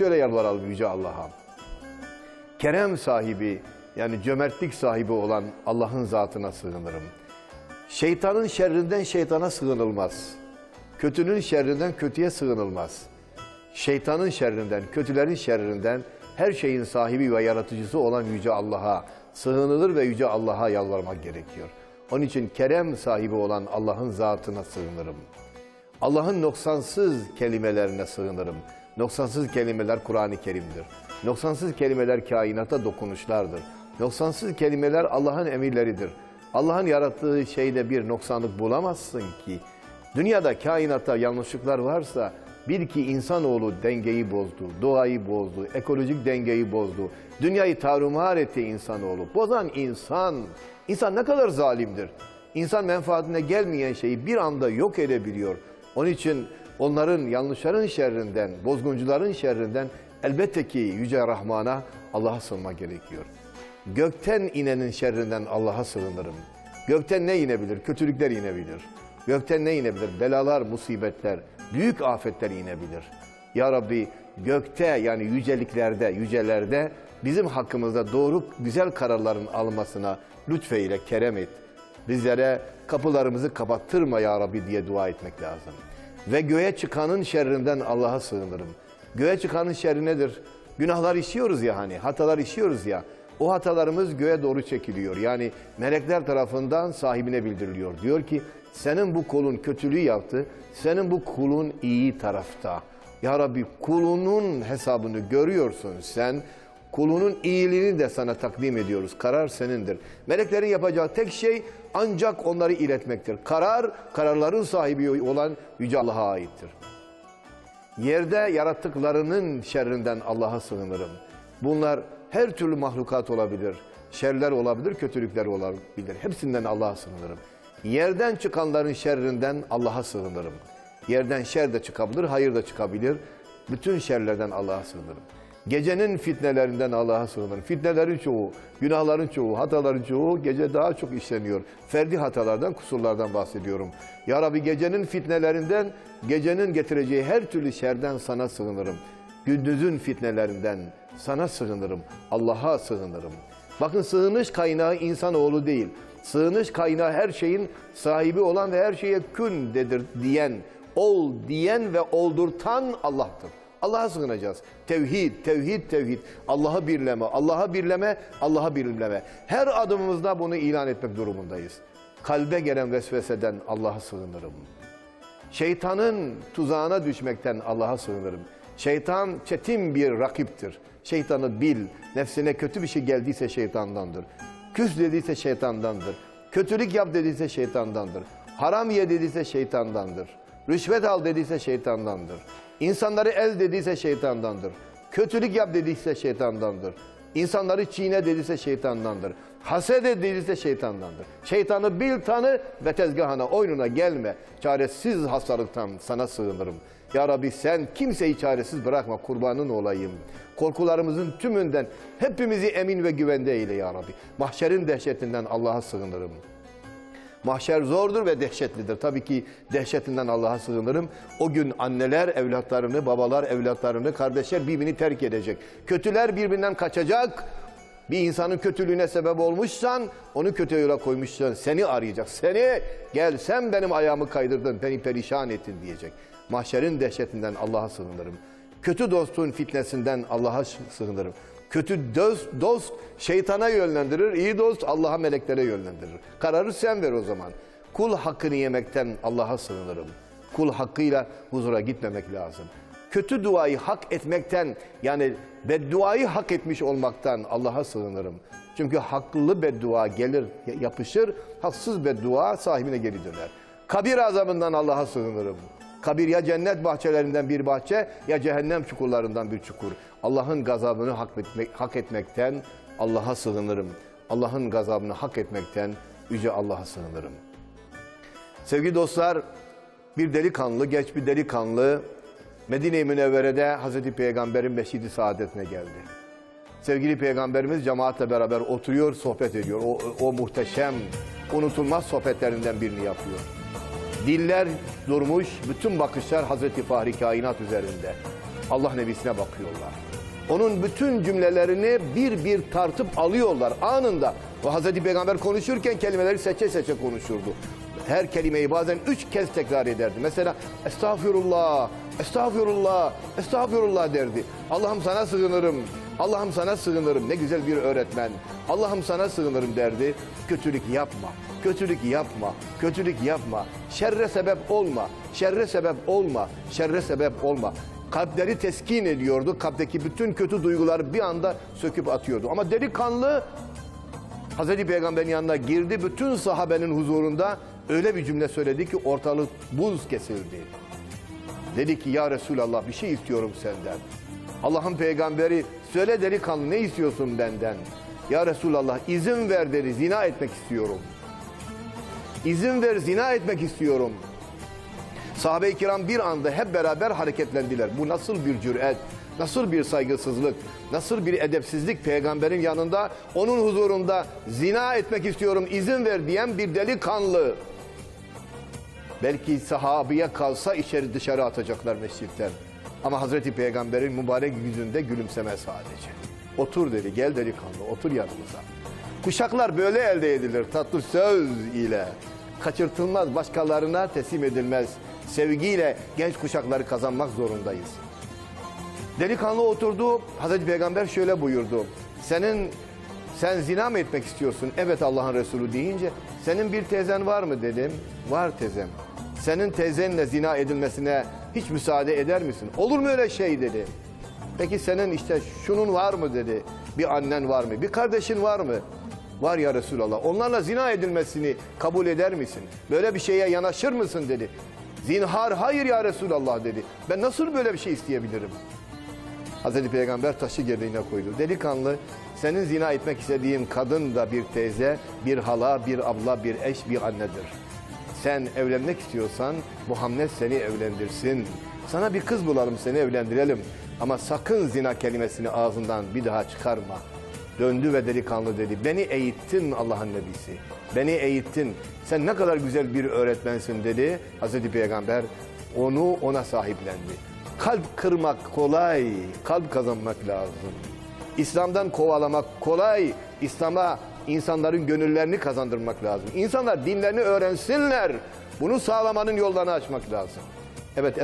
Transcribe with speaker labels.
Speaker 1: şöyle yalvaralım Yüce Allah'a. Kerem sahibi yani cömertlik sahibi olan Allah'ın zatına sığınırım. Şeytanın şerrinden şeytana sığınılmaz. Kötünün şerrinden kötüye sığınılmaz. Şeytanın şerrinden, kötülerin şerrinden her şeyin sahibi ve yaratıcısı olan Yüce Allah'a sığınılır ve Yüce Allah'a yalvarmak gerekiyor. Onun için kerem sahibi olan Allah'ın zatına sığınırım. Allah'ın noksansız kelimelerine sığınırım. Noksansız kelimeler Kur'an-ı Kerim'dir. Noksansız kelimeler kainata dokunuşlardır. Noksansız kelimeler Allah'ın emirleridir. Allah'ın yarattığı şeyde bir noksanlık bulamazsın ki. Dünyada kainatta yanlışlıklar varsa bil ki insanoğlu dengeyi bozdu, doğayı bozdu, ekolojik dengeyi bozdu. Dünyayı tarumar etti insanoğlu. Bozan insan. İnsan ne kadar zalimdir. İnsan menfaatine gelmeyen şeyi bir anda yok edebiliyor. Onun için onların yanlışların şerrinden, bozguncuların şerrinden elbette ki Yüce Rahman'a Allah'a sığınma gerekiyor. Gökten inenin şerrinden Allah'a sığınırım. Gökten ne inebilir? Kötülükler inebilir. Gökten ne inebilir? Belalar, musibetler, büyük afetler inebilir. Ya Rabbi gökte yani yüceliklerde, yücelerde bizim hakkımızda doğru güzel kararların almasına lütfeyle kerem et. Bizlere kapılarımızı kapattırma ya Rabbi diye dua etmek lazım. Ve göğe çıkanın şerrinden Allah'a sığınırım. Göğe çıkanın şerri nedir? Günahlar işiyoruz ya hani, hatalar işiyoruz ya. O hatalarımız göğe doğru çekiliyor. Yani melekler tarafından sahibine bildiriliyor. Diyor ki senin bu kulun kötülüğü yaptı, senin bu kulun iyi tarafta. Ya Rabbi kulunun hesabını görüyorsun sen. Kulunun iyiliğini de sana takdim ediyoruz. Karar senindir. Meleklerin yapacağı tek şey ancak onları iletmektir. Karar, kararların sahibi olan Yüce Allah'a aittir. Yerde yarattıklarının şerrinden Allah'a sığınırım. Bunlar her türlü mahlukat olabilir. Şerler olabilir, kötülükler olabilir. Hepsinden Allah'a sığınırım. Yerden çıkanların şerrinden Allah'a sığınırım. Yerden şer de çıkabilir, hayır da çıkabilir. Bütün şerlerden Allah'a sığınırım. Gecenin fitnelerinden Allah'a sığınırım. Fitnelerin çoğu, günahların çoğu, hataların çoğu gece daha çok işleniyor. Ferdi hatalardan, kusurlardan bahsediyorum. Ya Rabbi gecenin fitnelerinden, gecenin getireceği her türlü şerden sana sığınırım. Gündüzün fitnelerinden sana sığınırım. Allah'a sığınırım. Bakın sığınış kaynağı insanoğlu değil. Sığınış kaynağı her şeyin sahibi olan ve her şeye kün dedir diyen, ol diyen ve oldurtan Allah'tır. Allah'a sığınacağız. Tevhid, tevhid, tevhid. Allah'ı birleme, Allah'a birleme, Allah'a birleme. Her adımımızda bunu ilan etmek durumundayız. Kalbe gelen vesveseden Allah'a sığınırım. Şeytanın tuzağına düşmekten Allah'a sığınırım. Şeytan çetin bir rakiptir. Şeytanı bil. Nefsine kötü bir şey geldiyse şeytandandır. Küs dediyse şeytandandır. Kötülük yap dediyse şeytandandır. Haram ye dediyse şeytandandır. Rüşvet al dediyse şeytandandır. İnsanları el dediyse şeytandandır. Kötülük yap dediyse şeytandandır. İnsanları çiğne dediyse şeytandandır. Haset et dediyse şeytandandır. Şeytanı bil tanı ve tezgahına oyununa gelme. Çaresiz hastalıktan sana sığınırım. Ya Rabbi sen kimseyi çaresiz bırakma kurbanın olayım. Korkularımızın tümünden hepimizi emin ve güvende eyle ya Rabbi. Mahşerin dehşetinden Allah'a sığınırım. Mahşer zordur ve dehşetlidir. Tabii ki dehşetinden Allah'a sığınırım. O gün anneler evlatlarını, babalar evlatlarını, kardeşler birbirini terk edecek. Kötüler birbirinden kaçacak. Bir insanın kötülüğüne sebep olmuşsan, onu kötü yola koymuşsan seni arayacak. Seni gel sen benim ayağımı kaydırdın, beni perişan ettin diyecek. Mahşerin dehşetinden Allah'a sığınırım. Kötü dostun fitnesinden Allah'a sığınırım. Kötü dost, dost şeytana yönlendirir, iyi dost Allah'a meleklere yönlendirir. Kararı sen ver o zaman. Kul hakkını yemekten Allah'a sığınırım. Kul hakkıyla huzura gitmemek lazım. Kötü duayı hak etmekten yani bedduayı hak etmiş olmaktan Allah'a sığınırım. Çünkü haklı beddua gelir, yapışır, haksız beddua sahibine geri döner. Kabir azabından Allah'a sığınırım. Kabir ya cennet bahçelerinden bir bahçe ya cehennem çukurlarından bir çukur. Allah'ın gazabını hak, etmek, hak etmekten Allah'a sığınırım. Allah'ın gazabını hak etmekten Yüce Allah'a sığınırım. Sevgili dostlar, bir delikanlı, genç bir delikanlı Medine-i Münevvere'de Hazreti Peygamber'in Meşidi Saadetine geldi. Sevgili Peygamberimiz cemaatle beraber oturuyor, sohbet ediyor. O, o muhteşem, unutulmaz sohbetlerinden birini yapıyor. Diller durmuş, bütün bakışlar Hazreti Fahri Kainat üzerinde. Allah Nebisine bakıyorlar. Onun bütün cümlelerini bir bir tartıp alıyorlar anında. Ve Hazreti Peygamber konuşurken kelimeleri seçe seçe konuşurdu. Her kelimeyi bazen üç kez tekrar ederdi. Mesela estağfirullah, estağfirullah, estağfirullah derdi. Allah'ım sana sığınırım, Allah'ım sana sığınırım. Ne güzel bir öğretmen. Allah'ım sana sığınırım derdi. Kötülük yapma, kötülük yapma, kötülük yapma. Şerre sebep olma, şerre sebep olma, şerre sebep olma. Kalpleri teskin ediyordu. Kalpteki bütün kötü duyguları bir anda söküp atıyordu. Ama delikanlı Hazreti Peygamber'in yanına girdi. Bütün sahabenin huzurunda öyle bir cümle söyledi ki ortalık buz kesildi. Dedi ki ya Resulallah bir şey istiyorum senden. Allah'ın peygamberi söyle delikanlı ne istiyorsun benden? Ya Resulallah izin ver dedi zina etmek istiyorum. İzin ver zina etmek istiyorum. Sahabe-i kiram bir anda hep beraber hareketlendiler. Bu nasıl bir cüret, nasıl bir saygısızlık, nasıl bir edepsizlik peygamberin yanında, onun huzurunda zina etmek istiyorum izin ver diyen bir delikanlı. Belki sahabeye kalsa içeri dışarı atacaklar mescitten. Ama Hazreti Peygamber'in mübarek yüzünde gülümseme sadece. Otur dedi, gel delikanlı, otur yanımıza. Kuşaklar böyle elde edilir tatlı söz ile. Kaçırtılmaz, başkalarına teslim edilmez. Sevgiyle genç kuşakları kazanmak zorundayız. Delikanlı oturdu, Hazreti Peygamber şöyle buyurdu. Senin, sen zina mı etmek istiyorsun? Evet Allah'ın Resulü deyince, senin bir tezen var mı dedim. Var teyzem. Senin tezenle zina edilmesine hiç müsaade eder misin? Olur mu öyle şey dedi. Peki senin işte şunun var mı dedi. Bir annen var mı? Bir kardeşin var mı? Var ya Resulallah. Onlarla zina edilmesini kabul eder misin? Böyle bir şeye yanaşır mısın dedi. Zinhar hayır ya Resulallah dedi. Ben nasıl böyle bir şey isteyebilirim? Hazreti Peygamber taşı gediğine koydu. Delikanlı senin zina etmek istediğin kadın da bir teyze, bir hala, bir abla, bir eş, bir annedir. Sen evlenmek istiyorsan Muhammed seni evlendirsin. Sana bir kız bulalım seni evlendirelim. Ama sakın zina kelimesini ağzından bir daha çıkarma. Döndü ve delikanlı dedi. Beni eğittin Allah'ın nebisi. Beni eğittin. Sen ne kadar güzel bir öğretmensin dedi. Hazreti Peygamber onu ona sahiplendi. Kalp kırmak kolay, kalp kazanmak lazım. İslam'dan kovalamak kolay, İslam'a insanların gönüllerini kazandırmak lazım. İnsanlar dinlerini öğrensinler. Bunu sağlamanın yollarını açmak lazım. Evet